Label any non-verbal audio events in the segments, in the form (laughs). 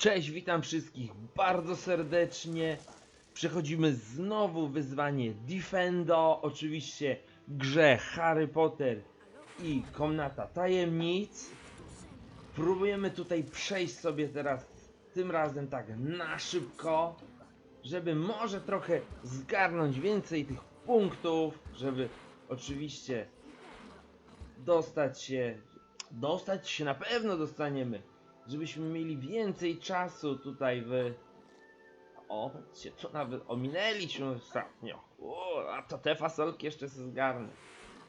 Cześć, witam wszystkich bardzo serdecznie. Przechodzimy znowu wyzwanie Defendo, oczywiście grze Harry Potter i Komnata Tajemnic. Próbujemy tutaj przejść sobie teraz, tym razem tak na szybko, żeby może trochę zgarnąć więcej tych punktów, żeby oczywiście dostać się, dostać się na pewno dostaniemy, żebyśmy mieli więcej czasu tutaj w... O, patrzcie, co nawet ominęliśmy ostatnio. O, a to te fasolki jeszcze se zgarnę.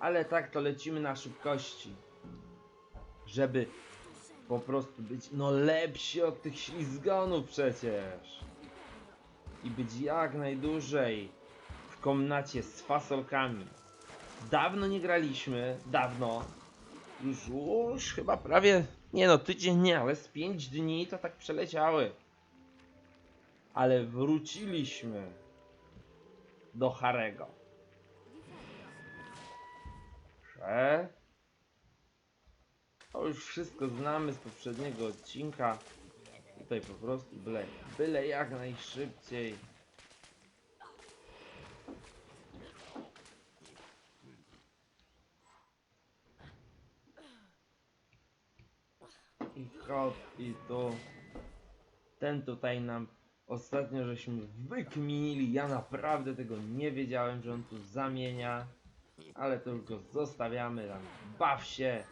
Ale tak to lecimy na szybkości, żeby po prostu być no lepsi od tych ślizgonów przecież. I być jak najdłużej w komnacie z fasolkami. Dawno nie graliśmy, dawno. Już, już chyba prawie, nie no, tydzień nie, ale z 5 dni to tak przeleciały. Ale wróciliśmy do Harego. Prze. To już wszystko znamy z poprzedniego odcinka. Tutaj po prostu byle, byle jak najszybciej. I hop, i tu. Ten tutaj nam ostatnio żeśmy wykminili. Ja naprawdę tego nie wiedziałem, że on tu zamienia. Ale to go zostawiamy tam. Baw się.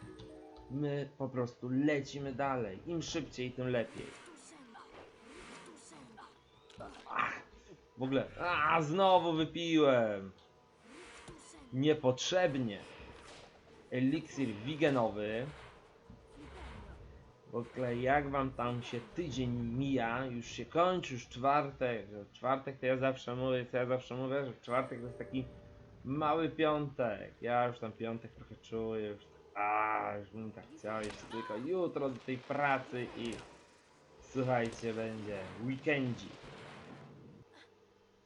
My po prostu lecimy dalej. Im szybciej, tym lepiej. Ach, w ogóle. A, znowu wypiłem. Niepotrzebnie. Eliksir wigenowy. Ogóle jak wam tam się tydzień mija, już się kończy, już czwartek. Czwartek to ja zawsze mówię, co ja zawsze mówię, że czwartek to jest taki mały piątek. Ja już tam piątek trochę czuję, już a, już bym tak chciał jeszcze tylko jutro do tej pracy i słuchajcie, będzie weekendzik.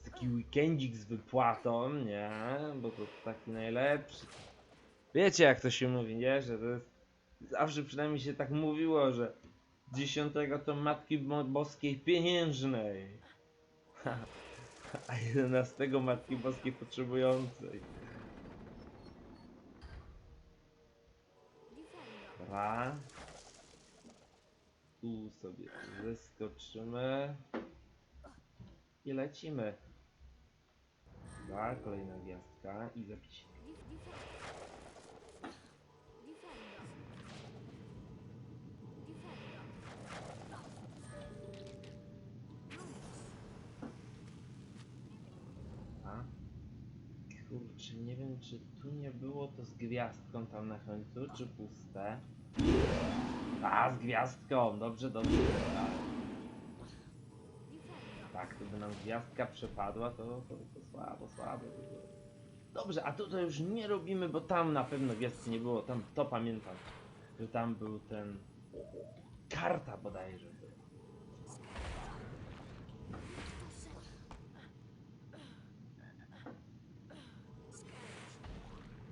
Taki weekendzik z wypłatą, nie? Bo to taki najlepszy. Wiecie jak to się mówi, nie? Że to jest zawsze przynajmniej się tak mówiło, że dziesiątego to Matki Bo- Boskiej Pieniężnej, a jedenastego Matki Boskiej Potrzebującej. Dobra. Tu sobie zeskoczymy i lecimy. Dobra, kolejna gwiazdka i zapis. Nie wiem czy tu nie było to z gwiazdką tam na końcu, czy puste. A, z gwiazdką, dobrze, dobrze. Tak, gdyby nam gwiazdka przepadła, to, to, to słabo, słabo. Dobrze, a tutaj już nie robimy, bo tam na pewno gwiazdki nie było, tam to pamiętam, że tam był ten... Karta bodajże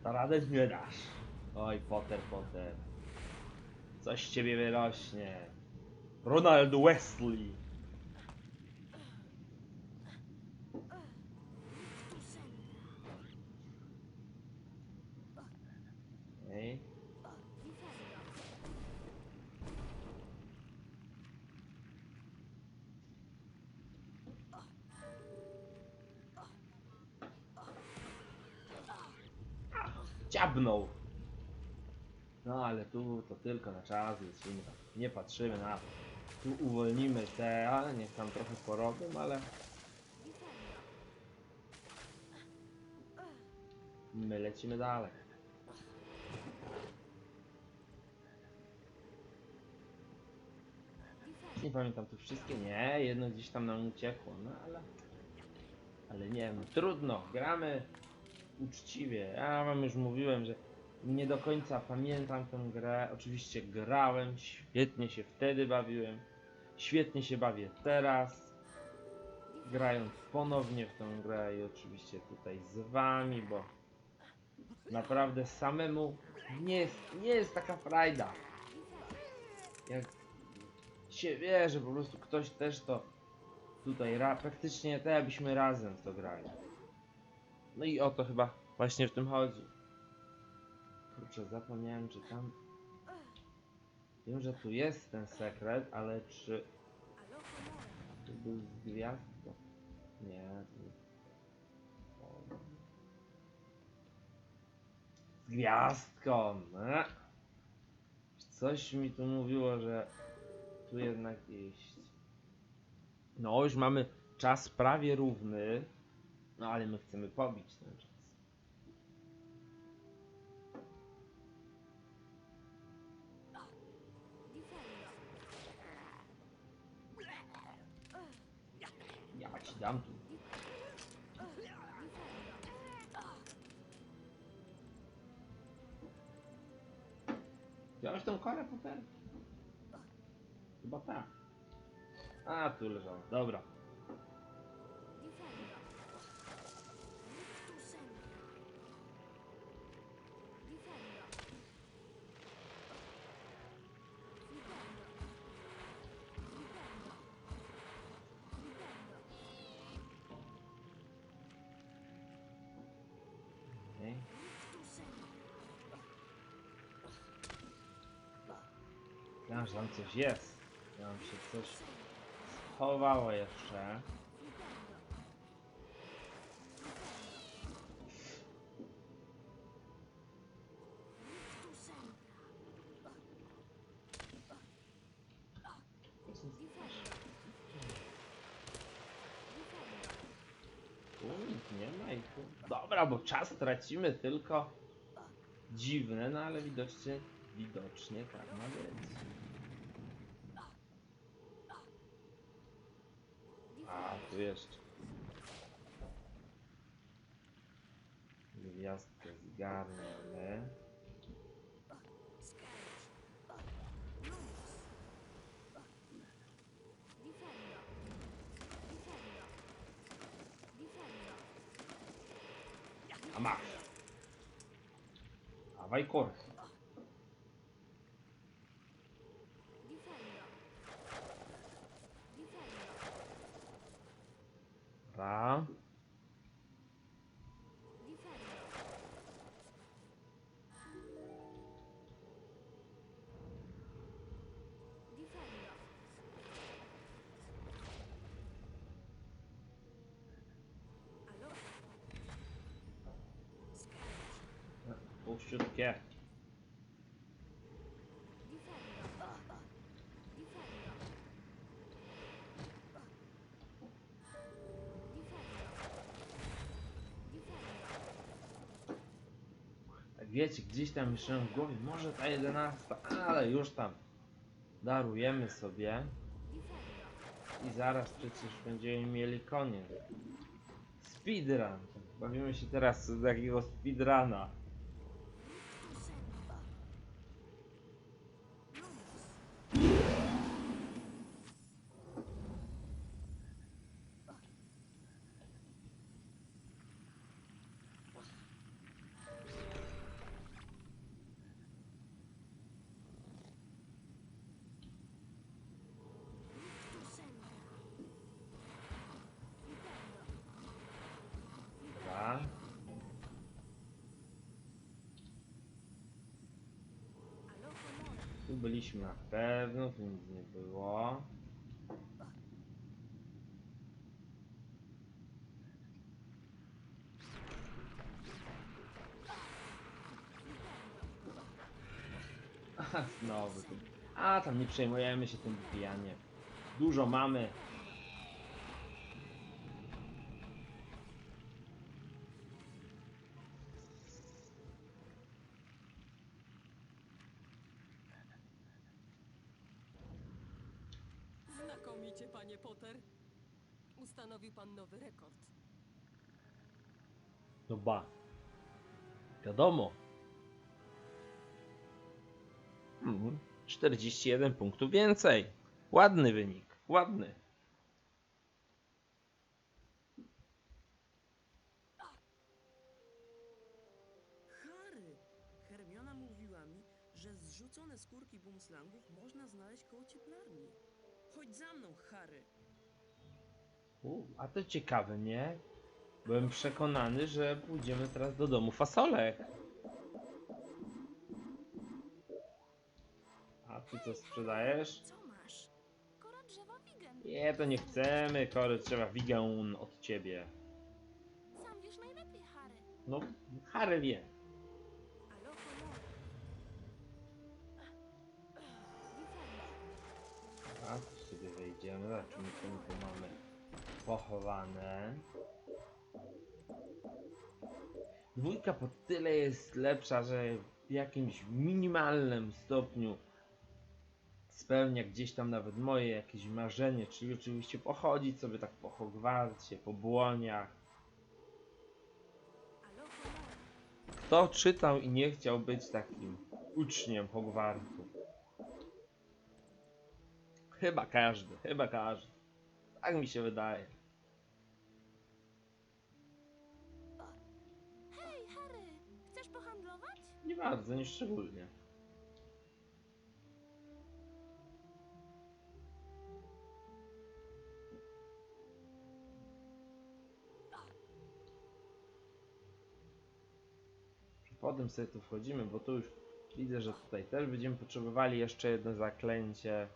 To radę nie dasz. Oj, Potter, Potter. Coś z ciebie wyrośnie. Ronald Wesley. Ciabnął. No ale tu to tylko na czas lecimy, tak nie patrzymy na to. Tu uwolnimy te, ale niech tam trochę porobią, ale... My lecimy dalej. Nie pamiętam tu wszystkie, nie, jedno gdzieś tam nam uciekło, no ale... Ale nie wiem, trudno, gramy uczciwie. Ja wam już mówiłem, że nie do końca pamiętam tę grę. Oczywiście grałem, świetnie się wtedy bawiłem. Świetnie się bawię teraz. Grając ponownie w tę grę i oczywiście tutaj z wami, bo naprawdę samemu nie jest, nie jest taka frajda. Jak się wie, że po prostu ktoś też to tutaj ra praktycznie tak jakbyśmy razem to grali. No i o to chyba właśnie w tym chodzi. Kurczę, zapomniałem czy tam... Wiem, że tu jest ten sekret, ale czy tu był z gwiazdką? Nie. Z gwiazdką! e? Coś mi tu mówiło, że tu jednak iść. No, już mamy czas prawie równy. No, ale my chcemy pobić ten czas. Ja ci dam tu. Wziąłeś tą korę potem? Chyba tak. A, tu leżała. Dobra. Że tam coś jest. Tam się coś schowało jeszcze. Nie ma i tu... Dobra, bo czas tracimy tylko dziwne, no ale widocznie, widocznie tak ma być. A, tu jeszcze. Gwiazdkę zgarniemy. A masz. Dawaj korki. Dobra. Wiecie, gdzieś tam jeszcze w głowie, może ta 11, ale już tam darujemy sobie. I zaraz przecież będziemy mieli koniec. Speedrun. Bawimy się teraz z takiego speedruna. Byliśmy na pewno, tu nic nie było. Aha, znowu. A, tam nie przejmujemy się tym wypijaniem. Dużo mamy. Ustanowił pan nowy rekord. No ba. Wiadomo. Mhm. 41 punktów więcej. Ładny wynik. Ładny. Harry! Hermiona mówiła mi, że zrzucone skórki bumslangów można znaleźć koło cieplarni. za mną, Harry. U, a to ciekawe, nie? Byłem przekonany, że pójdziemy teraz do domu fasolek. A ty co sprzedajesz? Co masz? Kora drzewa wigen. Nie, to nie chcemy, kory, trzeba wigan od ciebie. Sam wiesz najlepiej, Harry. No, Harry wie. A, tu sobie wejdziemy, zobaczymy co my tu mamy pochowane. Dwójka po tyle jest lepsza, że w jakimś minimalnym stopniu spełnia gdzieś tam nawet moje jakieś marzenie, czyli oczywiście pochodzić sobie tak po Hogwarcie, po błoniach. Kto czytał i nie chciał być takim uczniem Hogwartu? Chyba każdy, chyba każdy. Tak mi się wydaje. Bardzo, nie szczególnie. Potem sobie tu wchodzimy, bo tu już widzę, że tutaj też będziemy potrzebowali jeszcze jedno zaklęcie.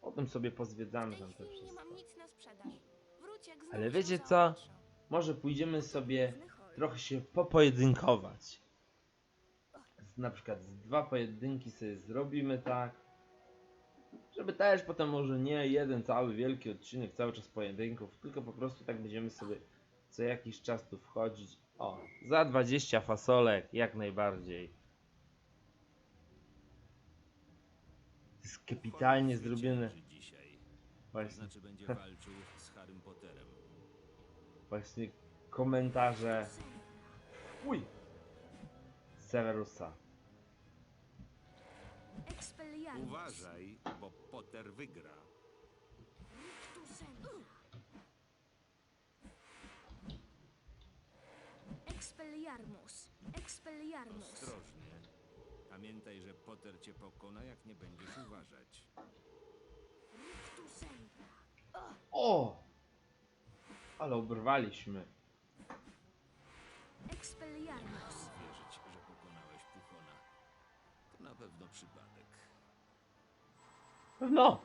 Potem sobie pozwiedzamy tam te wszystko. Ale wiecie co? Może pójdziemy sobie trochę się popojedynkować. Na przykład z dwa pojedynki sobie zrobimy tak. Żeby też potem może nie jeden cały wielki odcinek, cały czas pojedynków, tylko po prostu tak będziemy sobie co jakiś czas tu wchodzić. O, za 20 fasolek, jak najbardziej. To jest kapitalnie zrobione. Właśnie, znaczy będzie (laughs) walczył z Harrym Potterem. właśnie komentarze. Uj! Severusa. Expelliarmus. Uważaj, bo Potter wygra. Expelliarmus. Expelliarmus. Ostrożnie. Pamiętaj, że Potter cię pokona, jak nie będziesz uważać. O! Ale obrwaliśmy. Expelliarmus. Wierzyć, że pokonałeś Puchona. To na pewno przypadek. No!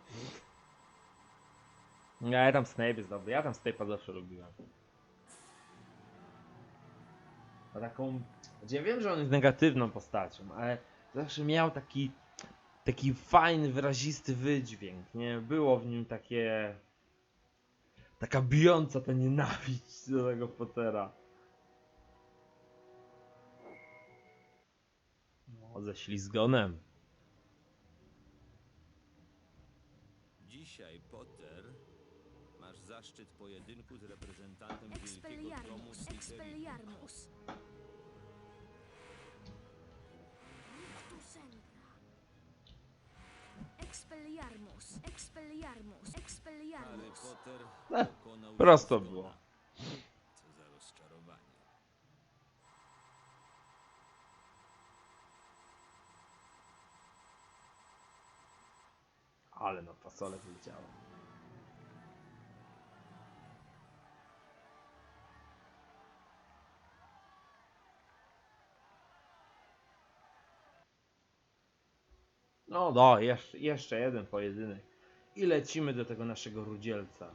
Ja tam Snape jest dobry, ja tam Snape'a zawsze lubiłem. Ma taką... Znaczy ja wiem, że on jest negatywną postacią, ale zawsze miał taki... Taki fajny, wyrazisty wydźwięk, nie? Było w nim takie... Taka bijąca ta nienawiść do tego Pottera. No, ze ślizgonem. Dzisiaj, Potter, masz zaszczyt pojedynku z reprezentantem Wielkiego Domu Expelliarmus. Slytherin. Expelliarmus. Expelliarmus. Expelliarmus. Harry Expelliarmus. Potter Eh, pokonał prosto było. Co za rozczarowanie. Ale wyleciało. No do, jeszcze, jeszcze jeden pojedynek. I lecimy do tego naszego rudzielca.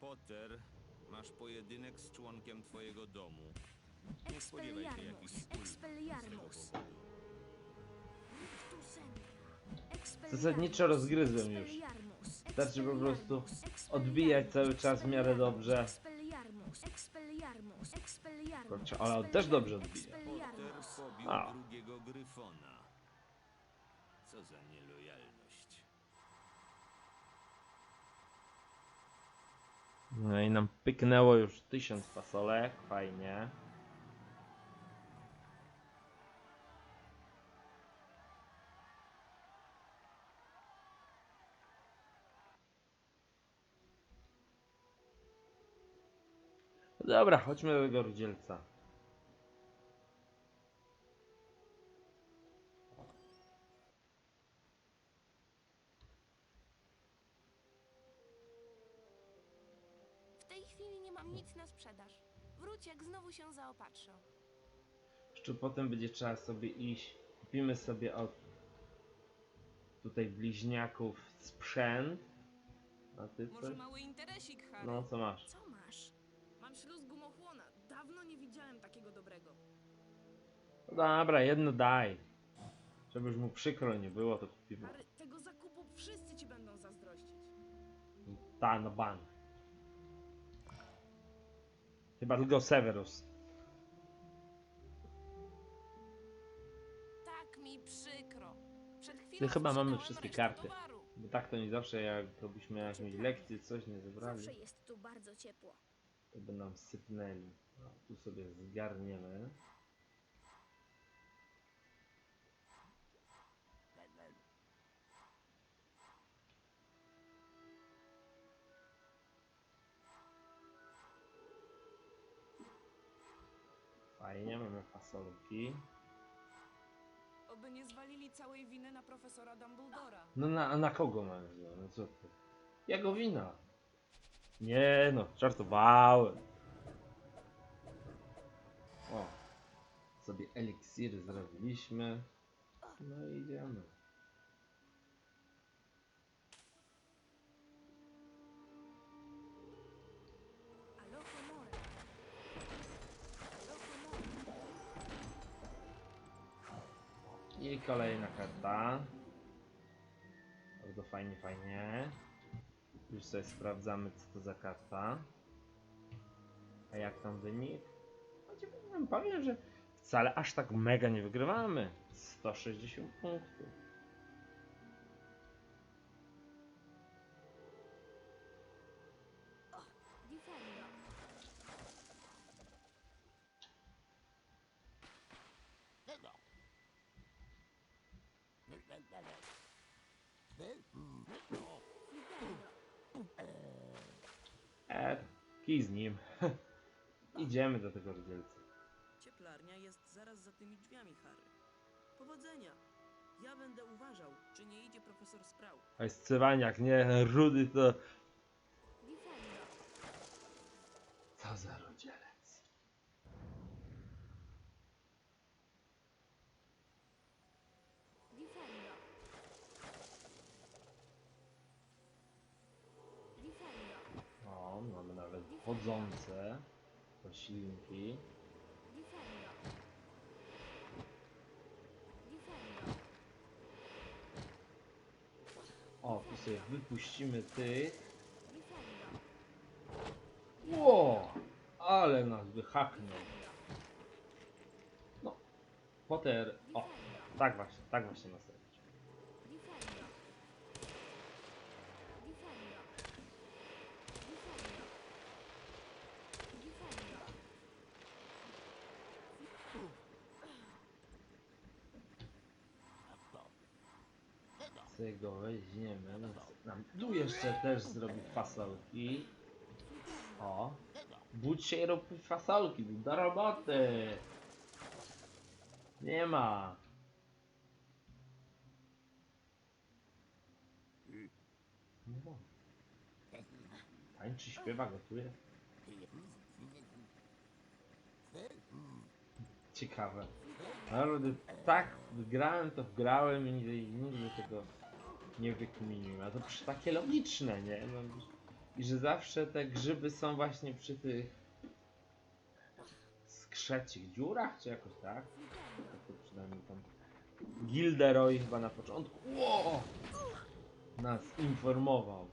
Potter, masz pojedynek z członkiem twojego domu. Nie spodziewaj się jakichś Expelliarmus. ulg z tego Expelliarmus. powodu. Tu sędzia. Zasadniczo rozgryzłem już. Wystarczy po prostu odbijać cały czas w miarę dobrze. Expelliarmus. Expelliarmus. Kurczę, ale on też dobrze odbija. Expelliarmus. pobił A. drugiego Gryfona. Co za nielojalność. No i nam pyknęło już tysiąc fasolek, fajnie. Dobra, chodźmy do jego rudzielca. W tej chwili nie mam nic na sprzedaż. Wróć, jak znowu się zaopatrzę. Jeszcze potem będzie trzeba sobie iść. Kupimy sobie od tutaj bliźniaków sprzęt. A ty? Może mały interesik, Harry? No co masz? Co? No dobra, jedno daj. Żeby już mu przykro nie było, to kupimy. Harry, tego zakupu wszyscy ci będą zazdrościć. Ta, no ban. Chyba tylko Severus. Tak mi przykro. Przed chwilą chyba mamy wszystkie resztę karty. Towaru. Bo tak to nie zawsze, jak to byśmy jakąś lekcję, coś nie zebrali, Zawsze jest tu bardzo ciepło. to by nam sypnęli. No, tu sobie zgarniemy. Fajnie, mamy fasolki. Oby nie zwalili całej winy na profesora Dumbledora. No na, na kogo mamy? No, co ty? Jego wina. Nie no, żartowałem. O, sobie eliksiry zrobiliśmy. No i idziemy. I kolejna karta. Bardzo fajnie, fajnie. Już sobie sprawdzamy, co to za karta. A jak tam wynik? Choć wam powiem, że wcale aż tak mega nie wygrywamy. 160 punktów. Kij z nim. (laughs) Idziemy do tego rozdzielcy. Cieplarnia jest zaraz za tymi drzwiami, Harry. Powodzenia. Ja będę uważał, czy nie idzie profesor Sprout. A jest cywaniak, nie? Rudy to... Co za rozdzielec. Defendo. Defendo. O, mamy nawet chodzące roślinki. O, tu sobie wypuścimy tych. Ło! Ale nas wyhaknął. No. Potter. O, tak właśnie, tak właśnie nas robić. Defendo. Defendo. Defendo. Defendo. Sobie go weźmiemy. no Nam tu jeszcze też zrobi fasolki. O. Budź się i rób fasolki, do roboty. Nie ma. No. Tańczy, śpiewa, gotuje. Ciekawe. Naprawdę tak grałem, to wgrałem i nigdy tego nie wykminiłem. A to przecież takie logiczne, nie? No, I że zawsze te grzyby są właśnie przy tych skrzecich dziurach, czy jakoś tak? Tak to przynajmniej tam Gilderoy chyba na początku Ło! nas informował.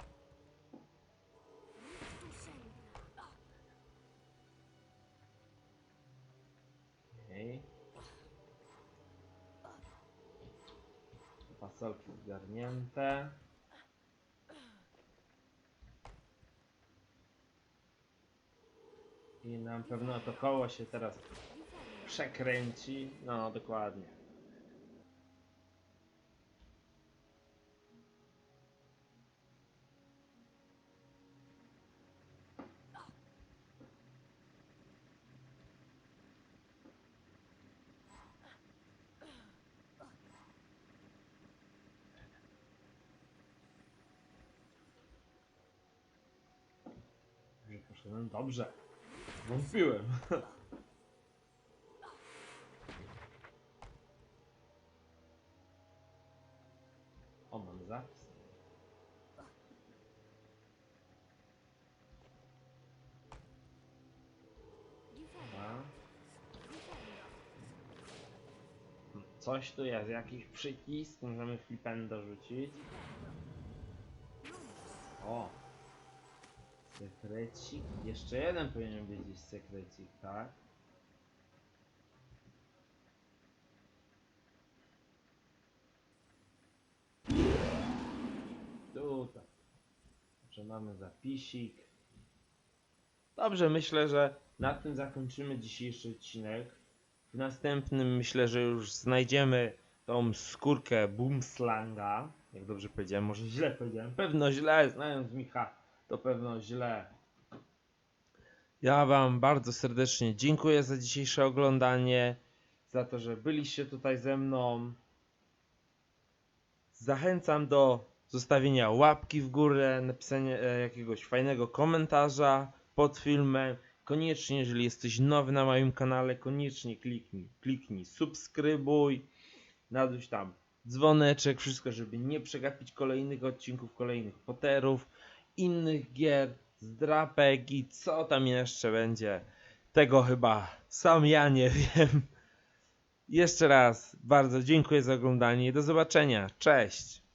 Tu Fasolki zgarnięte. I nam pewno to koło się teraz przekręci. No, dokładnie. Że poszedł No dobrze. Wątpiłem. O, mam zapis. Coś tu jest, jakiś przycisk, możemy flipendo rzucić. O! Sekrecik. Jeszcze jeden powinien gdzieś sekrecik, tak? Tutaj. Dobrze, mamy zapisik. Dobrze, myślę, że na tym zakończymy dzisiejszy odcinek. W następnym myślę, że już znajdziemy tą skórkę Boomslanga. Jak dobrze powiedziałem, może źle powiedziałem. Pewno źle, znając Micha, to pewno źle. Ja Wam bardzo serdecznie dziękuję za dzisiejsze oglądanie, za to, że byliście tutaj ze mną. Zachęcam do zostawienia łapki w górę, napisania e, jakiegoś fajnego komentarza pod filmem. Koniecznie, jeżeli jesteś nowy na moim kanale, koniecznie kliknij, kliknij subskrybuj, naduś tam dzwoneczek, wszystko, żeby nie przegapić kolejnych odcinków, kolejnych poterów, innych gier, zdrapek i co tam jeszcze będzie. Tego chyba sam ja nie (laughs) wiem. Jeszcze raz bardzo dziękuję za oglądanie i do zobaczenia. Cześć!